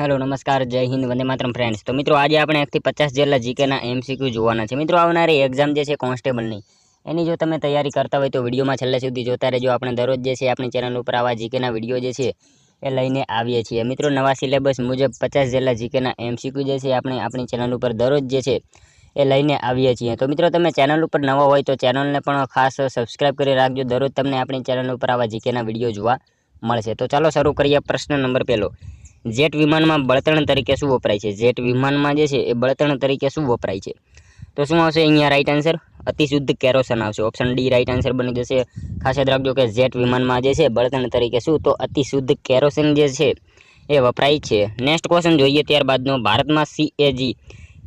Hello, નમસ્કાર, જય Hind, Vande Mataram friends તો મિત્રો, આજે આપણે એકથી પચાસ જેટલા જીકેના એમસીક્યુ જોવાના છે. મિત્રો, આવનારી એક્ઝામ જે છે કોન્સ્ટેબલની એની જો તમે તૈયારી કરતા હોય તો વિડીયોમાં છેલ્લે સુધી જોતા રહેજો. આપણે દરરોજ જે છે, આપણી ચેનલ ઉપર આવા જીકેના વીડિયો જે છે, એ લઈને આવીએ છીએ. મિત્રો, નવા સિલેબસ મુજબ પચાસ જેટલા જીકેના એમસીક્યુ જે છે, આપણે આપણી ચેનલ ઉપર દરરોજ જે છે, એ લઈને આવીએ છીએ. તો મિત્રો, તમે ચેનલ ઉપર નવા હોય તો ચેનલને પણ ખાસ સબસ્ક્રાઇબ કરી રાખજો. દરરોજ તમને આપણી ચેનલ ઉપર આવા જીકેના વીડિયો જોવા મળશે. તો ચાલો શરૂ કરીએ પ્રશ્ન નંબર પહેલો. જેટ વિમાનમાં બળતણ તરીકે શું વપરાય છે? જેટ વિમાનમાં જે છે, એ બળતણ તરીકે શું વપરાય છે? તો શું આવશે અહીંયા રાઈટ આન્સર અતિશુદ્ધ કેરોસન આવશે. ઓપ્શન ડી રાઈટ આન્સર બની જશે. ખાસ યાદ રાખજો કે જેટ વિમાનમાં જે છે, બળતણ તરીકે શું? તો અતિશુદ્ધ કેરોસન જે છે, એ વપરાય છે. નેક્સ્ટ ક્વેશ્ચન જોઈએ ત્યારબાદનો. ભારતમાં સીએજી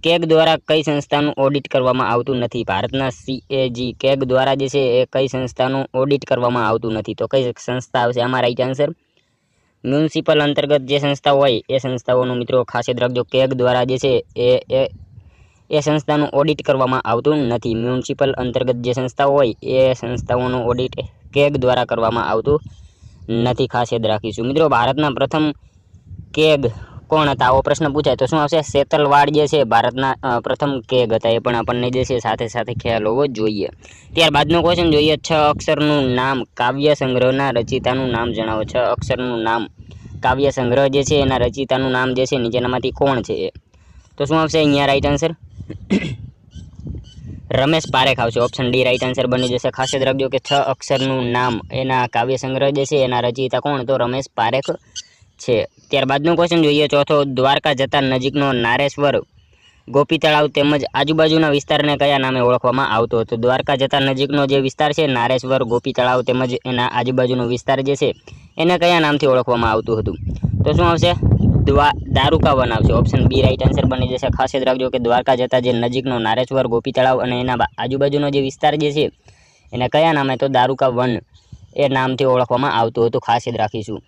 કેગ દ્વારા કઈ સંસ્થાનું ઓડિટ કરવામાં આવતું નથી? ભારતના સીએજી કેગ દ્વારા જે છે, એ કઈ સંસ્થાનું ઓડિટ કરવામાં આવતું નથી? તો કઈ સંસ્થા આવશે? આમાં રાઈટ આન્સર મ્યુનિસિપલ અંતર્ગત જે સંસ્થા હોય એ સંસ્થાઓનું મિત્રો ખાસ યાદ રાખજો કેગ દ્વારા જે છે એ એ એ સંસ્થાનું ઓડિટ કરવામાં આવતું નથી. મ્યુનિસિપલ અંતર્ગત જે સંસ્થાઓ હોય એ સંસ્થાઓનું ઓડિટ કેગ દ્વારા કરવામાં આવતું નથી. ખાસ યાદ રાખીશું. મિત્રો, ભારતના પ્રથમ કેગ કોણ હતા? આવો પ્રશ્ન પૂછાય. તો શું આવશે? શેતલવાડ જે છે, ભારતના પ્રથમ કેગ હતા એ પણ આપણને જે છે, સાથે સાથે ખ્યાલ હોવો જોઈએ. ત્યારબાદનો ક્વેશ્ચન જોઈએ. છ અક્ષરનું નામ કાવ્ય સંગ્રહના રચિતાનું નામ જણાવો. છ અક્ષરનું નામ કાવ્ય સંગ્રહ જે છે, એના રચિતાનું નામ જે છે, નીચેનામાંથી કોણ છે? એ તો શું આવશે અહીંયા? રાઈટ આન્સર રમેશ પારેખ આવશે. ઓપ્શન ડી રાઈટ આન્સર બની જશે. ખાસ યાદ રાખજો કે છ અક્ષરનું નામ એના કાવ્ય સંગ્રહ જે છે, એના રચયિતા કોણ? તો રમેશ પારેખ છે. ત્યારબાદનો ક્વેશ્ચન જોઈએ. ચોથો, દ્વારકા જતા નજીકનો નારેશ્વર ગોપી તળાવ તેમજ આજુબાજુના વિસ્તારને કયા નામે ઓળખવામાં આવતો હતો? દ્વારકા જતા નજીકનો જે વિસ્તાર છે, નારેશ્વર ગોપી તળાવ તેમજ એના આજુબાજુનો વિસ્તાર જે છે, એને કયા નામથી ઓળખવામાં આવતું હતું? તો શું આવશે? દ્વા દારૂકા વન આવશે ઓપ્શન બી રાઈટ આન્સર બની જશે. ખાસ યાદ રાખજો કે દ્વારકા જતા જે નજીકનો નારેશ્વર ગોપી તળાવ અને એના આજુબાજુનો જે વિસ્તાર જે છે, એને કયા નામે તો દારૂકા વન એ નામથી ઓળખવામાં આવતું હતું. ખાસ યાદ રાખીશું.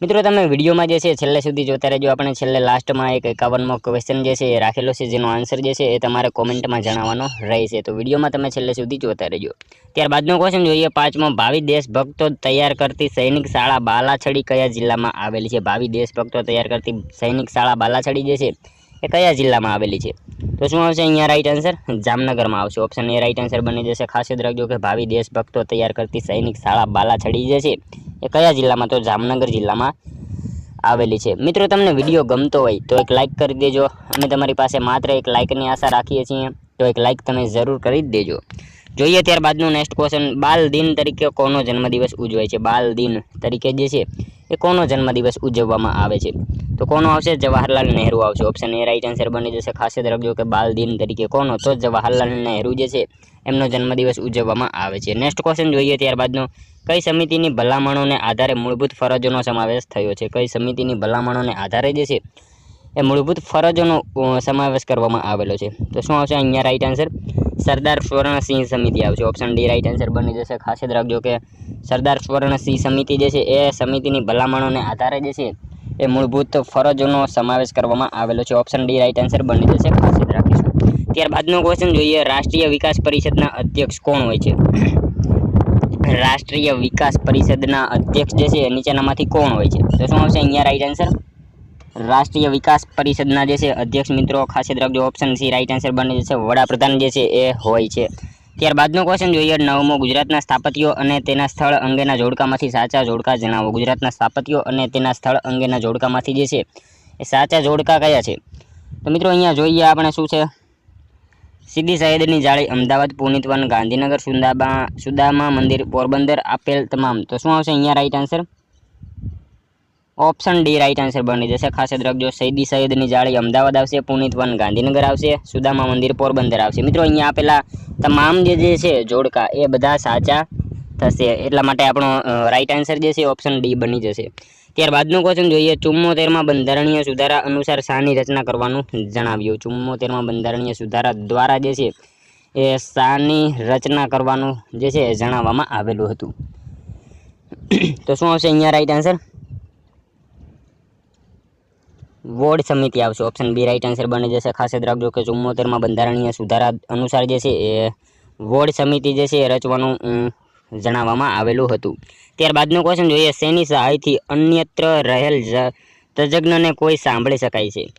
મિત્રો, તમે વિડીયોમાં જે છે, છેલ્લે સુધી જોતા રહેજો. આપણે છેલ્લે લાસ્ટમાં એક એકાવનમો ક્વેશ્ચન જે છે, એ રાખેલો છે, જેનો આન્સર જે છે, એ તમારે કોમેન્ટમાં જણાવવાનો રહેશે. તો વિડીયોમાં તમે છેલ્લે સુધી જોતા રહેજો. ત્યારબાદનો ક્વેશ્ચન જોઈએ, પાંચમો, ભાવિ દેશભક્તો તૈયાર કરતી સૈનિક શાળા બાલાછડી કયા જિલ્લામાં આવેલી છે? ભાવિ દેશભક્તો તૈયાર કરતી સૈનિક શાળા બાલાછડી જે છે, એ કયા જિલ્લામાં આવેલી છે? તો શું આવશે અહીંયા રાઈટ આન્સર જામનગરમાં આવશે. ઓપ્શન એ રાઈટ આન્સર બની જશે. ખાસ યાદ રાખજો કે ભાવિ દેશભક્તો તૈયાર કરતી સૈનિક શાળા બાલાછડી જે છે એ કયા જિલ્લામાં? તો જામનગર જિલ્લામાં આવેલી છે. મિત્રો, તમને વીડિયો ગમતો હોય તો એક લાઇક કરી દેજો. અમે તમારી પાસે માત્ર એક લાઇકની આશા રાખીએ છીએ. તો એક લાઇક તમે જરૂર કરી જ દેજો. જોઈએ ત્યારબાદનું નેક્સ્ટ ક્વેશ્ચન બાલ દિન તરીકે કોનો જન્મદિવસ ઉજવાય છે? બાલ દિન તરીકે જે છે, એ કોનો જન્મદિવસ ઉજવવામાં આવે છે? તો કોનો આવશે? જવાહરલાલ નહેરુ આવશે. ઓપ્શન એ રાઇટ આન્સર બની જશે. ખાસ યાદ રાખજો કે બાલ દિન તરીકે કોનો? તો જવાહરલાલ નહેરુ જે છે એમનો જન્મદિવસ ઉજવવામાં આવે છે. નેક્સ્ટ ક્વેશ્ચન જોઈએ ત્યારબાદનો. કઈ સમિતિની ભલામણોને આધારે મૂળભૂત ફરજોનો સમાવેશ થયો છે? કઈ સમિતિની ભલામણોને આધારે જે છે, એ મૂળભૂત ફરજોનો સમાવેશ કરવામાં આવેલો છે? તો શું આવશે? અહીંયા રાઈટ આન્સર સરદાર સ્વર્ણસિંહ સમિતિ આવશે. ઓપ્શન ડી રાઈટ આન્સર બની જશે. ખાસ યાદ રાખજો કે સરદાર સ્વર્ણસિંહ સમિતિ જે છે, એ સમિતિની ભલામણોને આધારે જે છે, એ મૂળભૂત ફરજોનો સમાવેશ કરવામાં આવેલો છે. ઓપ્શન ડી રાઈટ આન્સર બની જશે. ખાસ યાદ રાખીશું. ત્યારબાદનો ક્વેશ્ચન જોઈએ. રાષ્ટ્રીય વિકાસ પરિષદના અધ્યક્ષ કોણ હોય છે? રાષ્ટ્રીય વિકાસ પરિષદના અધ્યક્ષ જે છે નીચેનામાંથી કોણ હોય છે? તો શું આવશે? અહીંયા રાઈટ આન્સર રાષ્ટ્રીય વિકાસ પરિષદના જે છે, અધ્યક્ષ મિત્રો, ખાસ યાદ રાખજો ઓપ્શન સી રાઈટ આન્સર બને છે. વડાપ્રધાન જે છે, એ હોય છે. ત્યારબાદનો ક્વેશ્ચન જોઈએ. નવમો, ગુજરાતના સ્થાપત્યો અને તેના સ્થળ અંગેના જોડકામાંથી સાચા જોડકા જણાવો. ગુજરાતના સ્થાપત્યો અને તેના સ્થળ અંગેના જોડકામાંથી જે છે, એ સાચા જોડકા કયા છે? તો મિત્રો, અહીંયા જોઈએ આપણે શું છે? સીધી સૈયદની જાળી અમદાવાદ પુનિતવન ગાંધીનગર સુદામા સુદામા મંદિર પોરબંદર આપેલ તમામ. તો શું આવશે અહીંયા right answer option D right answer બની જશે. ખાસ યાદ રાખજો સૈદી સૈયદની જાળી અમદાવાદ આવશે પુનિતવન ગાંધીનગર આવશે, સુદામા મંદિર પોરબંદર આવશે. મિત્રો, અહીંયા આપેલા તમામ જે જે છે જોડકા, એ બધા સાચા થશે. એટલા માટે આપણો રાઈટ આન્સર જે છે ઓપ્શન ડી બની જશે. ત્યારબાદનું ક્વેશ્ચન જોઈએ. ચુમ્મોતેરમાં બંધારણીય સુધારા અનુસાર શાની રચના કરવાનું જણાવ્યું. ચુમ્મોતેરમાં બંધારણીય સુધારા દ્વારા જે છે, એ શાની રચના કરવાનું જે છે જણાવવામાં આવેલું હતું. તો શું આવશે અહીંયા રાઈટ આન્સર વોર્ડ સમિતિ આવશે. ઓપ્શન બી રાઈટ આન્સર બની જશે. ખાસ યાદ રાખજો કે ચુમ્મોતેરમાં બંધારણીય સુધારા અનુસાર જે છે, એ વોર્ડ સમિતિ જે છે, એ રચવાનું જણાવવામાં આવેલું હતું. ત્યારબાદનું ક્વેશ્ચન જોઈએ, શેની સહાયથી અન્યત્ર રહેલ તજજ્ઞને કોઈ સાંભળી શકાય છે?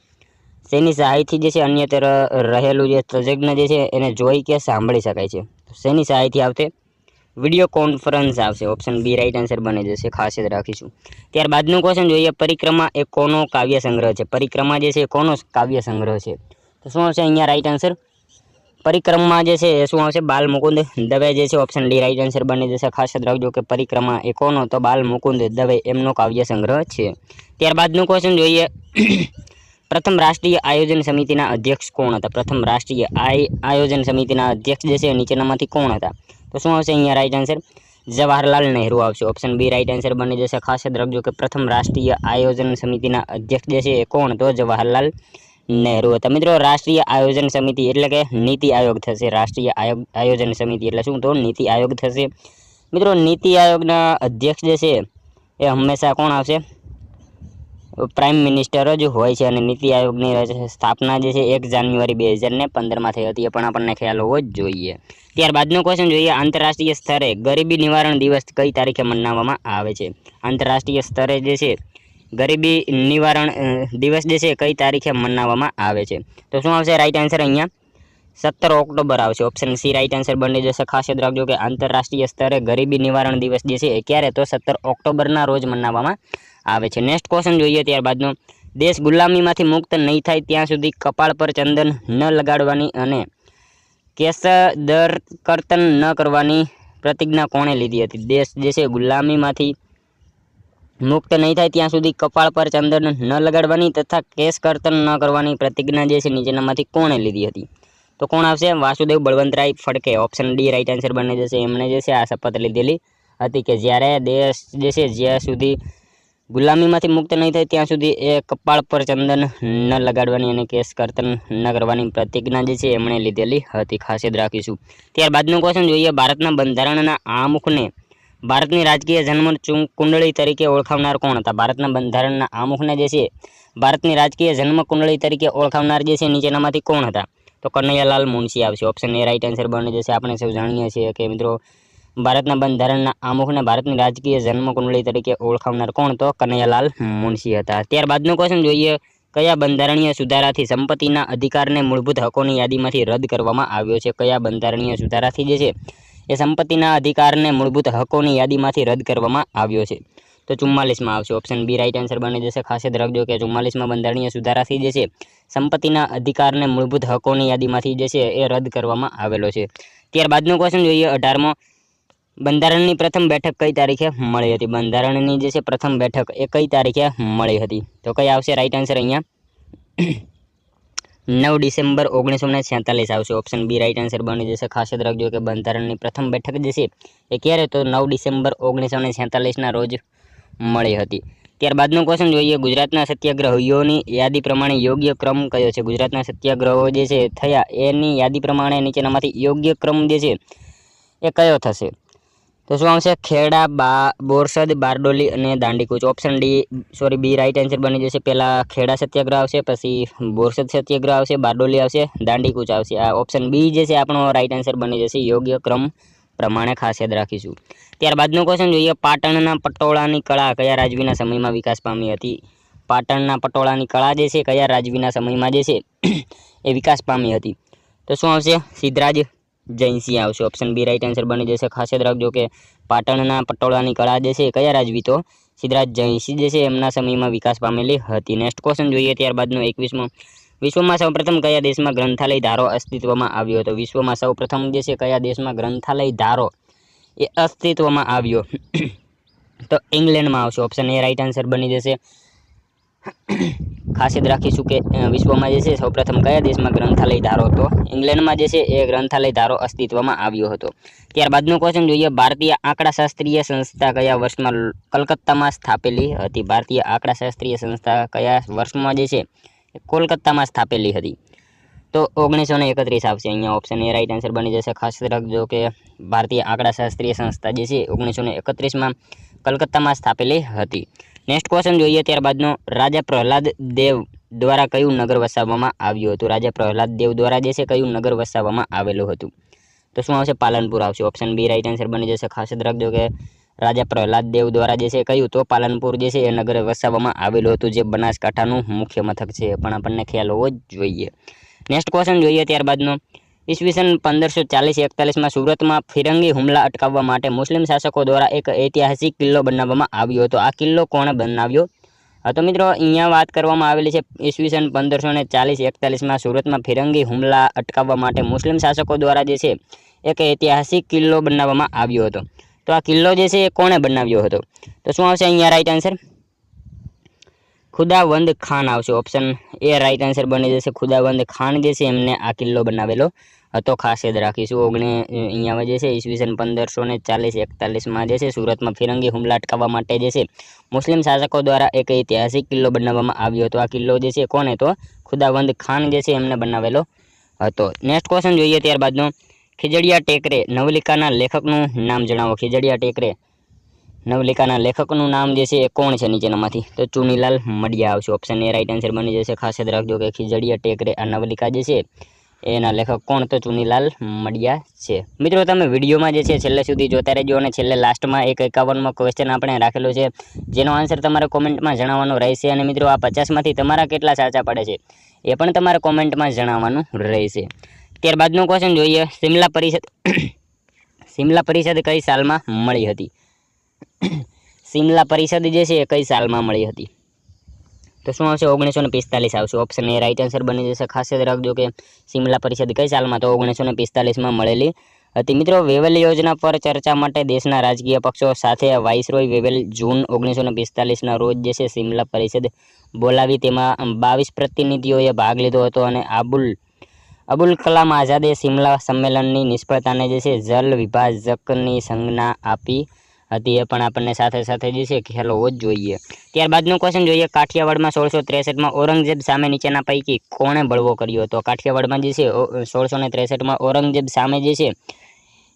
શેની સહાયથી જે છે, અન્યત્ર રહેલું જે તજજ્ઞ જે છે, એને જોઈ કે સાંભળી શકાય છે? શેની સહાયથી આવશે? વીડિયો કોન્ફરન્સ આવશે. ઓપ્શન બી રાઈટ આન્સર બની જશે. ખાસ યાદ રાખીશું. ત્યારબાદનું ક્વેશ્ચન જોઈએ, પરિક્રમા એ કોનો કાવ્ય સંગ્રહ છે? પરિક્રમા જે છે, એ કોનો કાવ્ય સંગ્રહ છે? તો શું આવશે? અહીંયા રાઈટ આન્સર પરિક્રમા જે છે એ શું આવશે બાલ મુકુંદ દવે જે છે ઓપ્શન ડી રાઈટ આન્સર બની જશે ખાસ યાદ રાખજો કે પરિક્રમા એ કોનો તો બાલ મુકુંદ દવે એમનો કાવ્ય સંગ્રહ છે ત્યારબાદનું ક્વેશ્ચન જોઈએ પ્રથમ રાષ્ટ્રીય આયોજન સમિતિના અધ્યક્ષ કોણ હતા પ્રથમ રાષ્ટ્રીય આય આયોજન સમિતિના અધ્યક્ષ જે છે નીચેનામાંથી કોણ હતા તો શું આવશે અહીંયા રાઈટ આન્સર જવાહરલાલ નહેરુ આવશે ઓપ્શન બી રાઈટ આન્સર બની જશે ખાસ યાદ રાખજો કે પ્રથમ રાષ્ટ્રીય આયોજન સમિતિના અધ્યક્ષ જે છે એ કોણ તો જવાહરલાલ નહેરુ હતા. મિત્રો, રાષ્ટ્રીય આયોજન સમિતિ એટલે કે નીતિ આયોગ થશે. રાષ્ટ્રીય આયોગ, આયોજન સમિતિ એટલે શું? તો નીતિ આયોગ થશે. મિત્રો, નીતિ આયોગના અધ્યક્ષ જે છે, એ હંમેશા કોણ આવશે? પ્રાઇમ મિનિસ્ટર જ હોય છે અને નીતિ આયોગની સ્થાપના જે છે, એક જાન્યુઆરી બે હજારને પંદરમાં થઈ હતી. એ પણ આપણને ખ્યાલ હોવો જ જોઈએ. ત્યારબાદનો ક્વેશ્ચન જોઈએ. આંતરરાષ્ટ્રીય સ્તરે ગરીબી નિવારણ દિવસ કઈ તારીખે મનાવવામાં આવે છે? આંતરરાષ્ટ્રીય સ્તરે જે છે ગરીબી નિવારણ દિવસ જે છે કઈ તારીખે મનાવવામાં આવે છે? તો શું આવશે? રાઈટ આન્સર અહીંયા. સત્તર ઓક્ટોબર આવશે. ઓપ્શન સી રાઈટ આન્સર બની જશે. ખાસ યાદ રાખજો કે આંતરરાષ્ટ્રીય સ્તરે ગરીબી નિવારણ દિવસ જે છે એ ક્યારે? તો સત્તર ઓક્ટોબરના રોજ મનાવવામાં આવે છે. નેક્સ્ટ ક્વેશ્ચન જોઈએ ત્યારબાદનો. દેશ ગુલામીમાંથી મુક્ત નહીં થાય ત્યાં સુધી કપાળ પર ચંદન ન લગાડવાની અને કેસ દર કર્તન ન કરવાની પ્રતિજ્ઞા કોણે લીધી હતી? દેશ જે છે ગુલામીમાંથી મુક્ત નહીં થાય ત્યાં સુધી કપાળ પર ચંદન ન લગાડવાની તથા કેસ કર્તન ન કરવાની પ્રતિજ્ઞા જે છે નીચેનામાંથી કોણે લીધી હતી? તો કોણ આવશે? Vasudev Balwantrai Phadke. Option D right answer બની જશે. એમણે જે છે આ શપથ લીધેલી હતી કે જ્યારે દેશ જે છે જ્યાં સુધી ગુલામીમાંથી મુક્ત નહીં થાય ત્યાં સુધી એ કપાળ પર ચંદન ન લગાડવાની અને કેસ કર્તન ન કરવાની પ્રતિજ્ઞા જે છે એમણે લીધેલી હતી. ખાસ યાદ રાખીશું. ત્યારબાદનું ક્વેશ્ચન જોઈએ. ભારતના બંધારણના આમુખને ભારતની રાજકીય જન્મ કુંડળી તરીકે ઓળખાવનાર કોણ હતા? ભારતના બંધારણના આમુખને જે છે, ભારતની રાજકીય જન્મ કુંડળી તરીકે ઓળખાવનાર જે છે, નીચેનામાંથી કોણ હતા? તો કનૈયાલાલ મુનશી આવશે. ઓપ્શન એ રાઇટ આન્સર બની જશે. આપણે સૌ જાણીએ છીએ કે મિત્રો, ભારતના બંધારણના આમુખને ભારતની રાજકીય જન્મ કુંડળી તરીકે ઓળખાવનાર કોણ તો કનૈયાલાલ મુનશી હતા. ત્યારબાદનું ક્વેશ્ચન જોઈએ, કયા બંધારણીય સુધારાથી સંપત્તિના અધિકારને મૂળભૂત હકોની યાદીમાંથી રદ કરવામાં આવ્યો છે? કયા બંધારણીય સુધારાથી જે છે એ સંપત્તિના અધિકારને મૂળભૂત હકોની યાદીમાંથી રદ કરવામાં આવ્યો છે. તો ચુમ્માલીસમાં આવશે. ઓપ્શન બી રાઈટ આન્સર બની જશે. ખાસ યાદ રાખજો કે ચુમ્માલીસમાં બંધારણીય સુધારાથી જે છે સંપત્તિના અધિકારને મૂળભૂત હકોની યાદીમાંથી જે છે એ રદ કરવામાં આવેલો છે. ત્યારબાદનું ક્વેશ્ચન જોઈએ. અઢારમો. બંધારણની પ્રથમ બેઠક કઈ તારીખે મળી હતી? બંધારણની જે છે પ્રથમ બેઠક એ કઈ તારીખે મળી હતી? તો કઈ આવશે? રાઈટ આન્સર અહીંયા. નવ ડિસેમ્બર ઓગણીસો ને છેતાલીસ આવશે. ઓપ્શન બી રાઈટ આન્સર બની જશે. ખાસ યાદ રાખજો કે બંધારણની પ્રથમ બેઠક જે છે એ ક્યારે તો નવ ડિસેમ્બર ઓગણીસો ને છેતાલીસના રોજ મળી હતી. ત્યારબાદનું ક્વેશ્ચન જોઈએ. ગુજરાતના સત્યાગ્રહીઓની યાદી પ્રમાણે યોગ્ય ક્રમ કયો છે? ગુજરાતના સત્યાગ્રહો જે છે થયા, એની યાદી પ્રમાણે નીચેનામાંથી યોગ્ય ક્રમ જે છે એ કયો થશે? તો શું આવશે ખેડા બા, બોરસદ, બારડોલી અને દાંડીકૂચ. Option D sorry B right answer બની જશે. પહેલાં ખેડા સત્યાગ્રહ આવશે, પછી બોરસદ સત્યાગ્રહ આવશે, બારડોલી આવશે, દાંડીકૂચ આવશે. આ ઓપ્શન બી જે છે, આપણો રાઈટ આન્સર બની જશે. યોગ્ય ક્રમ પ્રમાણે ખાસ યાદ રાખીશું. ત્યારબાદનું ક્વેશ્ચન જોઈએ. પાટણના પટોળાની કળા કયા રાજવીના સમયમાં વિકાસ પામી હતી? પાટણના પટોળાની કળા જે છે, કયા રાજવીના સમયમાં જે છે, એ વિકાસ પામી હતી? તો શું આવશે? સિદ્ધરાજ જૈનસિંહ આવશે. ઓપ્શન બી રાઈટ આન્સર બની જશે. ખાસ યાદ રાખજો કે પાટણના પટોળાની કળા જે છે કયા રાજવી તો? સિદ્ધરાજ જયસિંહ જે છે એમના સમયમાં વિકાસ પામેલી હતી. નેક્સ્ટ ક્વેશ્ચન જોઈએ ત્યારબાદનો એકવીસમો. વિશ્વમાં સૌપ્રથમ કયા દેશમાં ગ્રંથાલય ધારો અસ્તિત્વમાં આવ્યો હતો? વિશ્વમાં સૌપ્રથમ જે છે કયા દેશમાં ગ્રંથાલય ધારો એ અસ્તિત્વમાં આવ્યો? તો ઇંગ્લેન્ડમાં આવશે. ઓપ્શન એ રાઈટ આન્સર બની જશે. ખાસ યાદ રાખીશું કે વિશ્વમાં જે છે સૌપ્રથમ કયા દેશમાં ગ્રંથાલય ધારો હતો? ઇંગ્લેન્ડમાં જે છે એ ગ્રંથાલય ધારો અસ્તિત્વમાં આવ્યો હતો. ત્યારબાદનું ક્વેશ્ચન જોઈએ, ભારતીય આંકડાશાસ્ત્રીય સંસ્થા કયા વર્ષમાં કલકત્તામાં સ્થાપેલી હતી? ભારતીય આંકડાશાસ્ત્રીય સંસ્થા કયા વર્ષમાં જે છે કોલકાતામાં સ્થાપેલી હતી? તો ઓગણીસો ને એકત્રીસ આવશે. અહીંયા ઓપ્શન એ રાઈટ આન્સર બની જશે. ખાસ રાખજો કે, ભારતીય આંકડાશાસ્ત્રીય સંસ્થા જે છે ઓગણીસો ને એકત્રીસમાં કલકત્તામાં સ્થાપેલી હતી. નેક્સ્ટ ક્વેશ્ચન જોઈએ ત્યારબાદનો. રાજા પ્રહલાદ દેવ દ્વારા કયું નગર વસાવવામાં આવ્યું હતું? રાજા પ્રહલાદ દેવ દ્વારા જે છે કયું નગર વસાવવામાં આવેલું હતું? તો શું આવશે? પાલનપુર આવશે. ઓપ્શન બી રાઈટ આન્સર બની જશે. ખાસ યાદ રાખજો કે રાજા પ્રહલાદ દેવ દ્વારા જે છે કહ્યું તો પાલનપુર જે છે એ નગર વસાવવામાં આવેલું હતું જે બનાસકાંઠાનું મુખ્ય મથક છે. પણ આપણને ખ્યાલ હોવો જ જોઈએ. નેક્સ્ટ ક્વેશ્ચન જોઈએ ત્યારબાદનો. ઈસવીસન પંદરસો ચાલીસ એકતાલીસમાં સુરતમાં ફિરંગી હુમલા અટકાવવા માટે મુસ્લિમ શાસકો દ્વારા એક ઐતિહાસિક કિલ્લો બનાવવામાં આવ્યો હતો. આ કિલ્લો કોણે બનાવ્યો? હતો મિત્રો, અહીંયા વાત કરવામાં આવેલી છે ઈસવીસન પંદરસો ને ચાલીસ એકતાલીસમાં સુરતમાં ફિરંગી હુમલા અટકાવવા માટે મુસ્લિમ શાસકો દ્વારા જે છે એક ઐતિહાસિક કિલ્લો બનાવવામાં આવ્યો હતો. તો આ કિલ્લો જે છે એ કોણે બનાવ્યો હતો? તો શું આવશે અહીંયા રાઈટ આન્સર ખુદાવંદ ખાન આવશે. ઓપ્શન એ રાઈટ આન્સર બની જશે. ખુદાવંદ ખાન જે છે એમને આ કિલ્લો બનાવેલો. હતો ખાસ યાદ રાખીશું, ઓગણી અહીંયા જે છે, ઈસવીસન પંદરસો ને ચાલીસ, એકતાલીસમાં જે છે, સુરતમાં ફિરંગી હુમલા અટકાવવા માટે જે છે, મુસ્લિમ શાસકો દ્વારા એક ઐતિહાસિક કિલ્લો બનાવવામાં આવ્યો હતો. આ કિલ્લો જે છે કોને તો ખુદાવંદ ખાન જે છે, એમને બનાવેલો હતો. નેક્સ્ટ ક્વેશ્ચન જોઈએ ત્યારબાદનો. ખીજડીયા ટેકરે નવલિકાના લેખકનું નામ જણાવો. ખીજડીયા ટેકરે નવલિકાના લેખકનું નામ જે છે, એ કોણ છે નીચેનામાંથી? તો ચુનીલાલ મડિયા આવશે. ઓપ્શન એ રાઈટ આન્સર બની જશે. ખાસ યાદ રાખજો કે ખીજડીયા ટેકરે આ નવલિકા જે છે એના લેખક કોણ તો ચુનીલાલ મડિયા છે. મિત્રો, તમે વિડીયોમાં જે છે છેલ્લે સુધી જોતા રહેજો અને છેલ્લે લાસ્ટમાં એક એકાવનમાં ક્વેશ્ચન આપણે રાખેલો છે. જેનો આન્સર તમારે કોમેન્ટમાં જણાવવાનો રહેશે અને મિત્રો, આ પચાસમાંથી તમારા કેટલા સાચા પડે છે એ પણ તમારે કોમેન્ટમાં જણાવવાનું રહેશે. ત્યારબાદનો ક્વેશ્ચન જોઈએ. શિમલા પરિષદ શિમલા પરિષદ કઈ સાલમાં મળી હતી? શિમલા પરિષદ જે છે એ કઈ સાલમાં મળી હતી? તો શું આવશે? ઓગણીસો ને પિસ્તાલીસ આવશે. ઓપ્શન એ રાઈટ આન્સર બની જશે. ખાસ યાદ રાખજો કે સિમલા પરિષદ કઈ સાલમાં? તો ઓગણીસો ને પિસ્તાલીસમાં મળેલી હતી. મિત્રો, વેવેલ યોજના પર ચર્ચા માટે દેશના રાજકીય પક્ષો સાથે વાઇસરોય વેવેલ જૂન ઓગણીસો ને પિસ્તાલીસના રોજ જે છે સિમલા પરિષદ બોલાવી. તેમાં બાવીસ પ્રતિનિધિઓએ ભાગ લીધો હતો અને આબુલ, અબુલ કલામ આઝાદે સિમલા સંમેલનની નિષ્ફળતાને જે છે જલ વિભાજકની સંજ્ઞા આપી. હતી, એ પણ આપણને સાથે સાથે જે છે ખ્યાલ હોવો જ જોઈએ. ત્યારબાદનું ક્વેશ્ચન જોઈએ, કાઠિયાવાડમાં સોળસો ત્રેસઠમાં ઔરંગઝેબ સામે નીચેના પૈકી કોણે બળવો કર્યો હતો? કાઠિયાવાડમાં જે છે સોળસો ને ત્રેસઠમાં ઔરંગઝેબ સામે જે છે,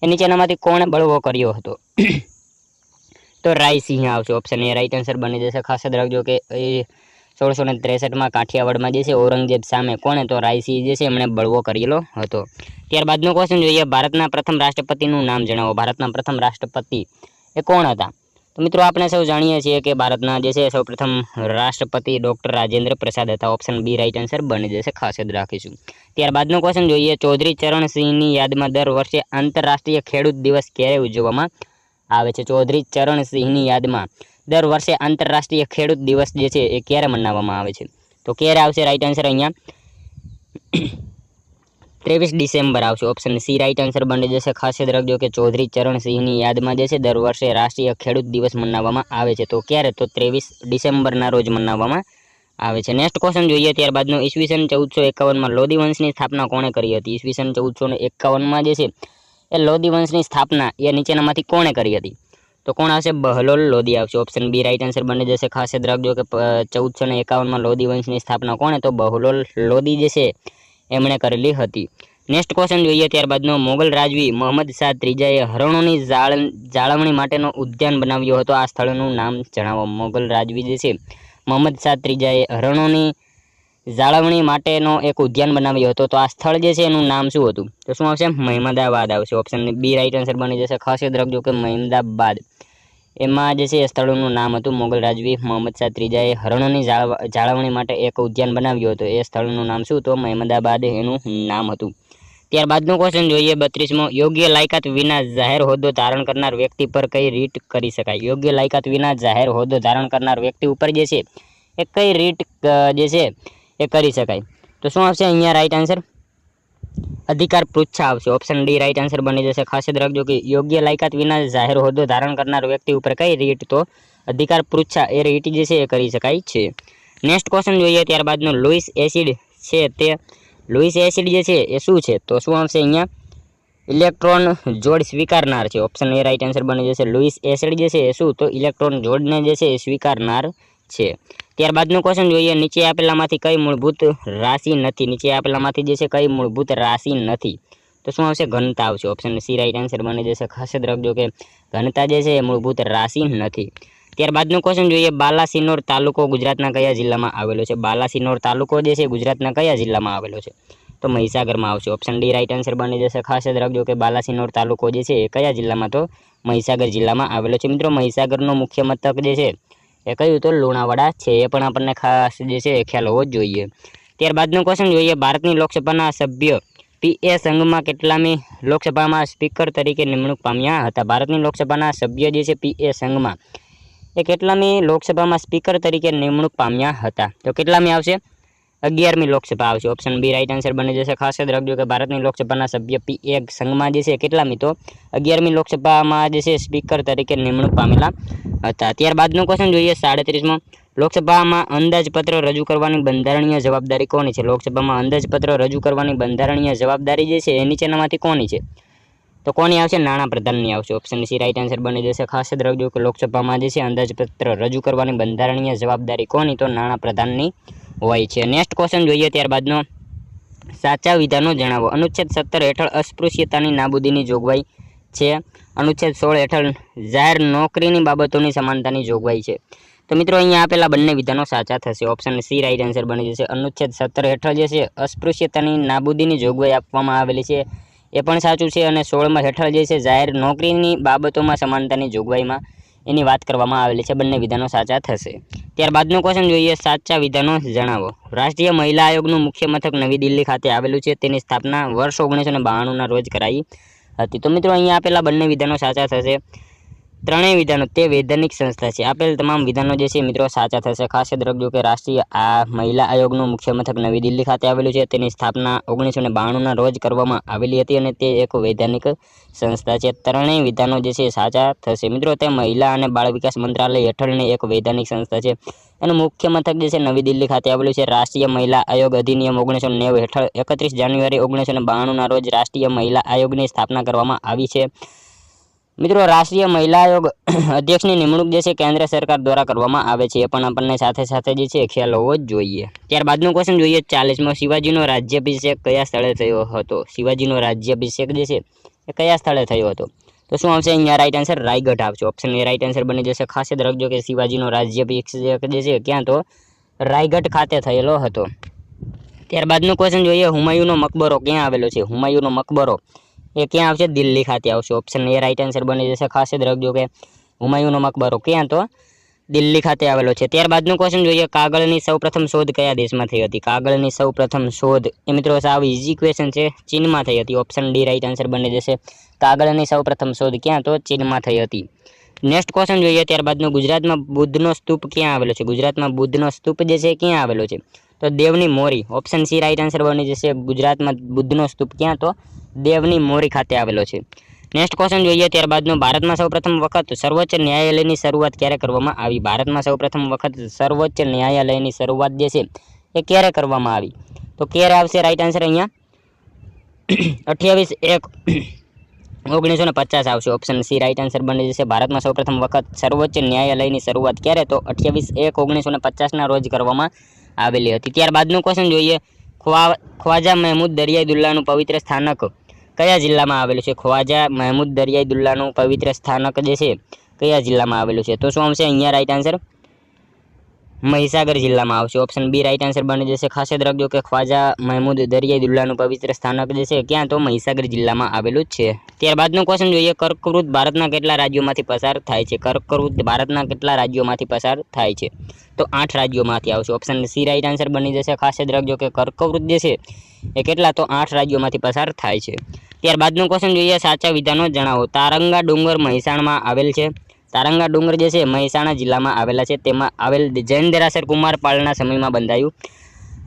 એ નીચેનામાંથી કોણે બળવો કર્યો હતો? તો રાયસિંહ આવશે ઓપ્શન એ. રાઈટ આન્સર બની જશે. ખાસ યાદ રાખજો કે, એ સોળસો ને ત્રેસઠમાં કાઠિયાવાડમાં જે છે, ઔરંગઝેબ સામે કોણે? તો રાયસિંહ જે છે, એમણે બળવો કરેલો હતો. ત્યારબાદનો ક્વેશ્ચન જોઈએ, ભારતના પ્રથમ રાષ્ટ્રપતિનું નામ જણાવો. ભારતના પ્રથમ રાષ્ટ્રપતિ એ કોણ હતા? તો મિત્રો આપણે સૌ જાણીએ છીએ કે ભારતના જે છે સૌપ્રથમ રાષ્ટ્રપતિ ડૉક્ટર રાજેન્દ્ર પ્રસાદ હતા. ઓપ્શન બી રાઈટ આન્સર બની જશે, ખાસ યાદ રાખીશું. ત્યારબાદનો ક્વેશ્ચન જોઈએ. ચૌધરી ચરણસિંહની યાદમાં દર વર્ષે આંતરરાષ્ટ્રીય ખેડૂત દિવસ ક્યારે ઉજવવામાં આવે છે? ચૌધરી ચરણસિંહની યાદમાં દર વર્ષે આંતરરાષ્ટ્રીય ખેડૂત દિવસ જે છે એ ક્યારે મનાવવામાં આવે છે? તો ક્યારે આવશે? રાઈટ આન્સર અહીંયા. ત્રેવીસ ડિસેમ્બર આવશે. ઓપ્શન સી રાઈટ આન્સર બની જશે. ખાસ યાદ રાખજો કે ચૌધરી ચરણસિંહની યાદમાં જે છે, દર વર્ષે રાષ્ટ્રીય ખેડૂત દિવસ મનાવવામાં આવે છે. તો ક્યારે? તો ત્રેવીસ ડિસેમ્બરના રોજ મનાવવામાં આવે છે. નેક્સ્ટ ક્વેશ્ચન જોઈએ. ત્યારબાદનો ઈસવીસન ચૌદસો એકાવનમાં લોધી વંશની સ્થાપના કોણે કરી હતી? ઈસવીસન ચૌદસો એકાવનમાં જે છે, એ લોધી વંશની સ્થાપના એ નીચેનામાંથી કોણે કરી હતી? તો કોણ આવશે? બહલોલ લોધી આવશે. ઓપ્શન બી રાઈટ આન્સર બની જશે. ખાસ યાદ રાખજો કે ચૌદસો એકાવનમાં લોધી વંશની સ્થાપના કોણે? તો બહલોલ લોધી જે છે એમણે કરેલી હતી. નેક્સ્ટ ક્વેશ્ચન જોઈએ ત્યારબાદનો. મોગલ રાજવી મોહમ્મદ શાહ ત્રીજાએ હરણોની જાળવણી માટેનો ઉદ્યાન બનાવ્યો હતો. આ સ્થળનું નામ જણાવો. મોગલ રાજવી જે છે, મોહમ્મદ શાહ ત્રીજાએ હરણોની જાળવણી માટેનો એક ઉદ્યાન બનાવ્યો હતો. તો આ સ્થળ જે છે, એનું નામ શું હતું? તો શું આવશે? મહેમદાબાદ આવશે. ઓપ્શન બી રાઈટ આન્સર બની જશે. ખાસ યાદ રાખજો કે મહેમદાબાદ. એમાં જે છે સ્થળનું નામ હતું મોગલ રાજવી મોહમ્મદ શાહ ત્રીજાએ હરણોની જાળવણી માટે એક ઉદ્યાન બનાવ્યું હતું. એ સ્થળનું નામ શું? તો મહેમદાબાદ એનું નામ હતું. ત્યારબાદનો ક્વેશ્ચન જોઈએ બત્રીસમો. યોગ્ય લાયકાત વિના જાહેર હોદ્દો ધારણ કરનાર વ્યક્તિ પર કઈ રીટ કરી શકાય? યોગ્ય લાયકાત વિના જાહેર હોદ્દો ધારણ કરનાર વ્યક્તિ ઉપર જે છે એ કઈ રીટ જે છે એ કરી શકાય? તો શું આવશે? અહીંયા રાઈટ આન્સર અધિકાર પૃચ્છા આવશે. ઓપ્શન ડી રાઈટ આન્સર બની જશે. ખાસ યાદ રાખજો કે યોગ્ય લાયકાત વિના જાહેર હોદ્દો ધારણ કરનાર વ્યક્તિ ઉપર કઈ રીટ તો અધિકાર પૃચ્છા એ રીટ જે છે એ કરી શકાય છે. નેક્સ્ટ ક્વેશ્ચન જોઈએ, ત્યારબાદનો લુઈસ એસિડ છે તે. લુઈસ એસિડ જે છે એ શું છે? તો શું આવશે અહીંયા? ઇલેક્ટ્રોન જોડ સ્વીકારનાર છે. ઓપ્શન એ રાઈટ આન્સર બની જશે. લુઇસ એસિડ જે છે એ શું? તો ઇલેક્ટ્રોન જોડને જે છે એ સ્વીકારનાર છે. ત્યારબાદનો ક્વેશ્ચન જોઈએ. નીચે આપેલામાંથી કઈ મૂળભૂત રાશિ નથી? નીચે આપેલામાંથી જે છે કઈ મૂળભૂત રાશિ નથી? તો શું આવશે? ઘનતા આવશે. ઓપ્શન સી રાઈટ આન્સર બની જશે ખાસ યાદ રાખજો કે ઘનતા જે છે એ મૂળભૂત રાશિ નથી. ત્યારબાદનું ક્વેશ્ચન જોઈએ. બાલાસિનોર તાલુકો ગુજરાતના કયા જિલ્લામાં આવેલો છે? બાલાસિનોર તાલુકો જે છે ગુજરાતના કયા જિલ્લામાં આવેલો છે? તો મહીસાગરમાં આવશે. ઓપ્શન ડી રાઈટ આન્સર બની જશે ખાસ યાદ રાખજો કે બાલાસિનોર તાલુકો જે છે એ કયા જિલ્લામાં? તો મહીસાગર જિલ્લામાં આવેલો છે. મિત્રો, મહીસાગરનો મુખ્ય મથક જે છે એ કહ્યું તો લુણાવાડા છે, એ પણ આપણને ખાસ જે છે એ ખ્યાલ હોવો જ જોઈએ. ત્યારબાદનો ક્વેશ્ચન જોઈએ, ભારતની લોકસભાના સભ્ય પી એ સંઘમાં કેટલામી લોકસભામાં સ્પીકર તરીકે નિમણૂક પામ્યા હતા. ભારતની લોકસભાના સભ્ય જે છે પી એ સંઘમાં એ કેટલામી લોકસભામાં સ્પીકર તરીકે નિમણૂક પામ્યા હતા. તો કેટલામી આવશે? અગિયારમી લોકસભા આવશે. ઓપ્શન બી રાઈટ આન્સર બની જશે. ખાસ યાદ રાખજો કે ભારતની લોકસભાના સભ્ય એક સંઘમાં જે છે કેટલા મિત્રો? અગિયારમી લોકસભામાં જે છે સ્પીકર તરીકે નિમણૂક પામેલા હતા. ત્યારબાદનો ક્વેશ્ચન જોઈએ સાડત્રીસમાં. લોકસભામાં અંદાજપત્ર રજૂ કરવાની બંધારણીય જવાબદારી કોની છે? લોકસભામાં અંદાજપત્ર રજૂ કરવાની બંધારણીય જવાબદારી જે છે એ નીચેનામાંથી કોની છે? તો કોની આવશે? નાણાં પ્રધાનની આવશે. ઓપ્શન સી રાઈટ આન્સર બની જશે. ખાસ યાદ રાખજો કે લોકસભામાં જે છે અંદાજપત્ર રજૂ કરવાની બંધારણીય જવાબદારી કોની? તો નાણાં પ્રધાનની હોય છે. નેક્સ્ટ ક્વેશ્ચન જોઈએ ત્યારબાદનો. સાચા વિધાનો જણાવો. અનુચ્છેદ સત્તર હેઠળ અસ્પૃશ્યતાની નાબૂદીની જોગવાઈ છે. અનુચ્છેદ સોળ હેઠળ જાહેર નોકરીની બાબતોની સમાનતાની જોગવાઈ છે. તો મિત્રો, અહીંયા આપેલા બંને વિધાનો સાચા થશે. ઓપ્શન સી રાઈટ આન્સર બની જશે. અનુચ્છેદ સત્તર હેઠળ જે છે, અસ્પૃશ્યતાની નાબૂદીની જોગવાઈ આપવામાં આવેલી છે. એ પણ સાચું છે અને સોળમાં હેઠળ જે છે, જાહેર નોકરીની બાબતોમાં સમાનતાની જોગવાઈમાં એની વાત કરવામાં આવેલી છે. બંને વિધાનો સાચા થશે. ત્યારબાદનો ક્વેશ્ચન જોઈએ. સાચા વિધાનો જણાવો. રાષ્ટ્રીય મહિલા આયોગનું મુખ્ય મથક નવી દિલ્હી ખાતે આવેલું છે. તેની સ્થાપના વર્ષ ઓગણીસો ને બાણુંના રોજ કરાઈ હતી. તો મિત્રો, અહીંયા આપેલા બંને વિધાનો સાચા થશે. ત્રણેય વિધાનો, તે વૈધાનિક સંસ્થા છે. આપેલ તમામ વિધાનો જે છે મિત્રો સાચા થશે. ખાસ યાદ રાખજો કે રાષ્ટ્રીય આ મહિલા આયોગનું મુખ્ય મથક નવી દિલ્હી ખાતે આવેલું છે. તેની સ્થાપના ઓગણીસો ને બાણુંના રોજ કરવામાં આવેલી હતી અને તે એક વૈધાનિક સંસ્થા છે. ત્રણેય વિધાનો જે છે સાચા થશે. મિત્રો, તે મહિલા અને બાળ વિકાસ મંત્રાલય હેઠળની એક વૈધાનિક સંસ્થા છે. એનું મુખ્ય મથક જે છે નવી દિલ્હી ખાતે આવેલું છે. રાષ્ટ્રીય મહિલા આયોગ અધિનિયમ ઓગણીસો નેવું હેઠળ એકત્રીસ જાન્યુઆરી ઓગણીસો બાણુંના રોજ રાષ્ટ્રીય મહિલા આયોગની સ્થાપના કરવામાં આવી છે. મિત્રો, રાષ્ટ્રીય મહિલા આયોગ અધ્યક્ષની નિમણૂક જે છે કેન્દ્ર સરકાર દ્વારા કરવામાં આવે છે એ પણ આપણને સાથે સાથે જે છે ખ્યાલ હોવો જ જોઈએ. ત્યારબાદનો ક્વેશ્ચન જોઈએ ચાલીસમાં. શિવાજીનો રાજ્યાભિષેક કયા સ્થળે થયો હતો? શિવાજીનો રાજ્યાભિષેક જે છે એ કયા સ્થળે થયો હતો? તો શું આવશે? અહીંયા રાઈટ આન્સર રાયગઢ આવશે. ઓપ્શન એ રાઈટ આન્સર બની જશે. ખાસ યાદ રાખજો કે શિવાજીનો રાજ્યાભિષેક જે છે ક્યાં તો રાયગઢ ખાતે થયેલો હતો. ત્યારબાદનો ક્વેશ્ચન જોઈએ. હુમાયુનો મકબરો ક્યાં આવેલો છે? હુમાયુનો મકબરો. એ ક્યાં આવશે? દિલ્હી ખાતે આવશે. ઓપ્શન એ રાઈટ આન્સર બની જશે. ખાસ યાદ રાખજો કે હુમાયુનો મકબરો. ક્યાં તો? દિલ્હી ખાતે આવેલો છે. ત્યારબાદનું ક્વેશ્ચન જોઈએ. કાગળની સૌપ્રથમ શોધ કયા દેશમાં થઈ હતી? કાગળની સૌપ્રથમ શોધ એ મિત્રો સાવ ઇઝી ક્વેશ્ચન છે. ચીનમાં થઈ હતી. ઓપ્શન ડી રાઈટ આન્સર બની જશે. કાગળની સૌપ્રથમ શોધ ક્યાં તો? ચીનમાં થઈ હતી. નેક્સ્ટ ક્વેશ્ચન જોઈએ. ત્યારબાદનું ગુજરાતમાં બુદ્ધનો સ્તૂપ ક્યાં આવેલો છે? ગુજરાતમાં બુદ્ધનો સ્તૂપ જે છે ક્યાં આવેલો છે? તો Devni Mori. Option C right answer બની જશે. ગુજરાતમાં બુદ્ધનો સ્તૂપ ક્યાં તો? દેવની મોરી ખાતે આવેલો છે. નેક્સ્ટ ક્વેશ્ચન જોઈએ ત્યારબાદનો. ભારતમાં સૌપ્રથમ વખત સર્વોચ્ચ ન્યાયાલયની શરૂઆત ક્યારે કરવામાં આવી? ભારતમાં સૌપ્રથમ વખત સર્વોચ્ચ ન્યાયાલયની શરૂઆત જે છે, એ ક્યારે કરવામાં આવી? તો ક્યારે આવશે? રાઈટ આન્સર અહીંયા. અઠ્યાવીસ એક ઓગણીસો ને પચાસ આવશે ઓપ્શન સી રાઈટ આન્સર બની જશે. ભારતમાં સૌપ્રથમ વખત સર્વોચ્ચ ન્યાયાલયની શરૂઆત ક્યારે? તો અઠ્યાવીસ એક ઓગણીસો ને પચાસના રોજ કરવામાં આવેલી હતી. ત્યારબાદનું ક્વેશ્ચન જોઈએ. ખ્વા, ખ્વાજા મહેમૂદ દરિયાઈ દુલ્લાનું પવિત્ર સ્થાનક કયા જિલ્લામાં આવેલું છે? ખ્વાજા, મહેમૂદ દરિયાઈ દુલ્લાનું પવિત્ર સ્થાનક જે છે, કયા જિલ્લામાં આવેલું છે? તો શું આવશે અહીંયા રાઈટ આન્સર મહીસાગર જિલ્લામાં આવશે. ઓપ્શન બી રાઈટ આન્સર બની જશે ખાસ યાદ રાખજો કે ખ્વાજા મહેમૂદ દરિયાઈ દુલ્લાનું પવિત્ર સ્થાનક જે છે, ક્યાં તો મહીસાગર જિલ્લામાં આવેલું જ છે. ત્યારબાદનું ક્વેશ્ચન જોઈએ, કર્કવૃત ભારતના કેટલા રાજ્યોમાંથી પસાર થાય છે? કર્કવૃત ભારતના કેટલા રાજ્યોમાંથી પસાર થાય છે? તો આઠ રાજ્યોમાંથી આવશે. ઓપ્શન સી રાઈટ આન્સર બની જશે. ખાસ યાદ રાખજો કે કર્કવૃત જે છે, એ કેટલા તો આઠ રાજ્યોમાંથી પસાર થાય છે. ત્યારબાદનું ક્વેશ્ચન જોઈએ, સાચા વિધાનો જણાવો. તારંગા ડુંગર મહેસાણમાં આવેલ છે. તારંગા ડુંગર જે છે, મહેસાણા જિલ્લામાં આવેલા છે. તેમાં આવેલ જૈન દેરાસર કુમારપાળના સમયમાં બંધાયું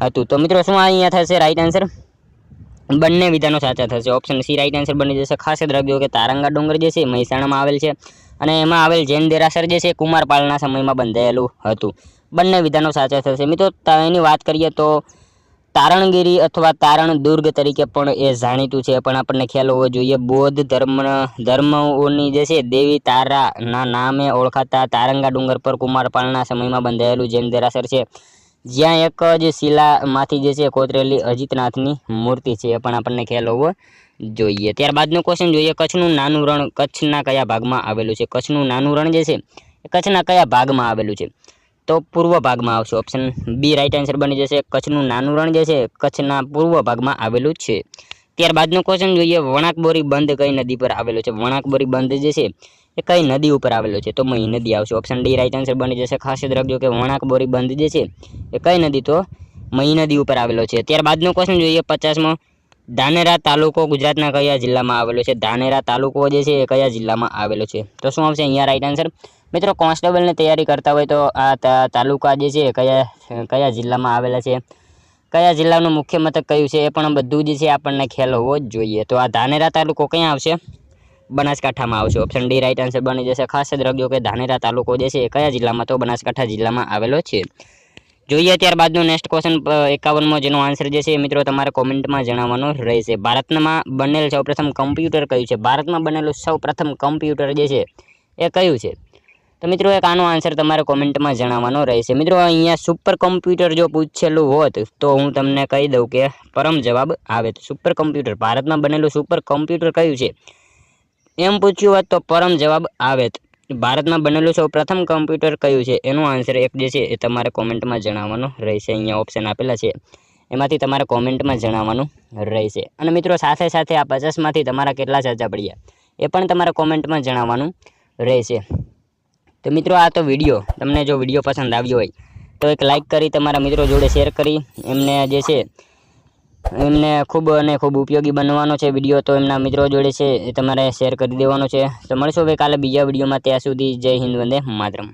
હતું. તો મિત્રો, શું અહીંયા થશે? રાઈટ આન્સર બંને વિધાનો સાચા થશે. ઓપ્શન સી રાઈટ આન્સર બની જશે. ખાસ યાદ રાખજો કે તારંગા ડુંગર જે છે, મહેસાણામાં આવેલ છે અને એમાં આવેલ જૈન દેરાસર જે છે કુમારપાળના સમયમાં બંધાયેલું હતું. બંને વિધાનો સાચા થશે. મિત્રો એની વાત કરીએ તો તારણગીરી અથવા તારણ દુર્ગ તરીકે પણ એ જાણીતું છે. પણ આપણને ખ્યાલ હોવો જોઈએ, બૌદ્ધ ધર્મ ધર્મઓની જે છે, દેવી તારાના નામે ઓળખાતા તારંગા ડુંગર પર કુમારપાળના સમયમાં બંધાયેલું જૈન દેરાસર છે. જ્યાં એક જ શિલામાંથી જે છે, કોતરેલી અજીતનાથની મૂર્તિ છે એ પણ આપણને ખ્યાલ હોવો જોઈએ. ત્યારબાદનો ક્વેશ્ચન જોઈએ, કચ્છનું નાનું રણ કચ્છના કયા ભાગમાં આવેલું છે? કચ્છનું નાનું રણ જે છે કચ્છના કયા ભાગમાં આવેલું છે? તો પૂર્વ ભાગમાં આવશે. ઓપ્શન બી રાઇટ આન્સર બની જશે. કચ્છનું નાનું રણ જે છે, કચ્છના પૂર્વ ભાગમાં આવેલું છે. ત્યારબાદનો ક્વેશ્ચન જોઈએ. વણાકબોરી બંધ કઈ નદી પર આવેલો છે? વણાકબોરી બંધ જે છે, એ કઈ નદી ઉપર આવેલો છે? તો મહી નદી આવશે. ઓપ્શન ડી રાઇટ આન્સર બની જશે. ખાસ યાદ રાખજો કે વણાકબોરી બંધ જે છે, એ કઈ નદી? તો મહી નદી ઉપર આવેલો છે. ત્યારબાદનો ક્વેશ્ચન જોઈએ. પચાસમાં, ધાનેરા તાલુકો ગુજરાતના કયા જિલ્લામાં આવેલો છે? ધાનેરા તાલુકો જે છે, એ કયા જિલ્લામાં આવેલો છે? તો શું આવશે? અહીંયા રાઈટ આન્સર મિત્રો કોન્સ્ટેબલની તૈયારી કરતા હોય તો આ તાલુકા જે છે, કયા કયા જિલ્લામાં આવેલા છે, કયા જિલ્લાનું મુખ્ય મથક કયું છે એ પણ બધું જે છે આપણને ખ્યાલ હોવો જ જોઈએ. તો આ ધાનેરા તાલુકો ક્યાં આવશે? બનાસકાંઠામાં આવશે. ઓપ્શન ડી રાઈટ આન્સર બની જશે. ખાસ યાદ રાખજો કે ધાનેરા તાલુકો જે છે કયા જિલ્લામાં તો બનાસકાંઠા જિલ્લામાં આવેલો છે. જોઈએ ત્યારબાદનો નેક્સ્ટ ક્વેશ્ચન એકાવનમાં જેનો આન્સર જે છે એ મિત્રો તમારે કોમેન્ટમાં જણાવવાનો રહેશે. ભારતમાં બનેલ સૌપ્રથમ કમ્પ્યુટર કયું છે? ભારતમાં બનેલું સૌપ્રથમ કમ્પ્યુટર જે છે એ કયું છે? તો મિત્રો એક આનો આન્સર તમારે કોમેન્ટમાં જણાવવાનો રહેશે. મિત્રો અહીંયા સુપર કોમ્પ્યુટર જો પૂછેલું હોત તો હું તમને કહી દઉં કે પરમ જવાબ આવે. તો સુપર કોમ્પ્યુટર ભારતમાં બનેલું સુપર કોમ્પ્યુટર કયું છે? એમ પૂછ્યું હોત તો પરમ જવાબ આવે. ભારતમાં બનેલું સૌ પ્રથમ કમ્પ્યુટર કયું છે? એનો આન્સર એક જે છે એ તમારે કોમેન્ટમાં જણાવવાનો રહેશે. અહીંયા ઓપ્શન આપેલા છે. એમાંથી તમારે કોમેન્ટમાં જણાવવાનું રહેશે. અને મિત્રો સાથે સાથે આ પચાસમાંથી તમારા કેટલા સાચા પડ્યા? એ પણ તમારે કોમેન્ટમાં જણાવવાનું રહેશે. તો મિત્રો આ તો વીડિયો તમને જો વીડિયો પસંદ આવ્યો હોય, તો એક લાઇક કરી, તમારા મિત્રો જોડે શેર કરી. એમને જે છે, એમને ખૂબ અને ખૂબ ઉપયોગી બનવાનો છે વીડિયો તો એમના મિત્રો જોડે છે એ તમારે શેર કરી દેવાનો છે. તો મળશો હવે કાલે બીજા વિડીયોમાં ત્યાં સુધી જય હિન્દ, વંદે માતરમ.